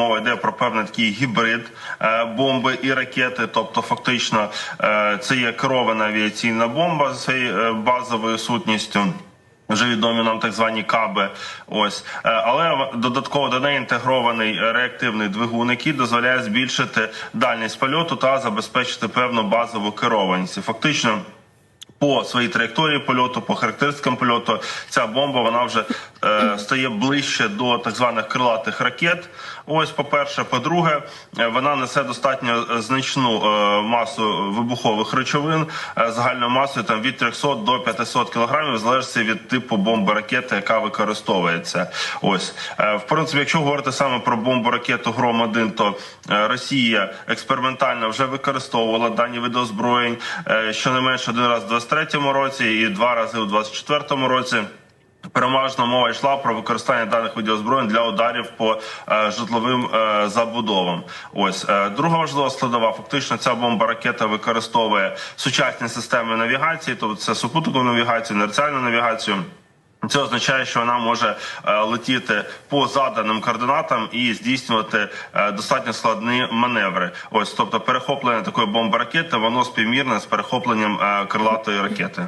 мова йде про певний такий гібрид е, бомби і ракети. Тобто, фактично, е, це є керована авіаційна бомба з е, базовою сутністю. Вже відомі нам так звані каби. Ось але додатково до неї інтегрований реактивний двигун, який дозволяє збільшити дальність польоту та забезпечити певну базову керованість. Фактично. По своїй траєкторії польоту, по характеристикам польоту, ця бомба вона вже е, стає ближче до так званих крилатих ракет. Ось, по-перше, по-друге, е, вона несе достатньо е, значну е, масу вибухових речовин е, загальною масою там від 300 до 500 кілограмів, в залежності від типу бомби ракети, яка використовується. Ось Е, в принципі, якщо говорити саме про бомбу ракету Гром 1 то е, Росія експериментально вже використовувала дані види озброєнь е, щонайменше один раз у 23-му році і два рази у 24-му році. Переважно мова йшла про використання даних видів озброєнь для ударів по е, житловим е, забудовам. Ось е, друга важлива складова. Фактично, ця бомба ракета використовує сучасні системи навігації, тобто це супутникову навігацію, інерціальну навігацію. Це означає, що вона може е, летіти по заданим координатам і здійснювати е, достатньо складні маневри. Ось, тобто, перехоплення такої бомби ракети воно співмірне з перехопленням е, крилатої ракети.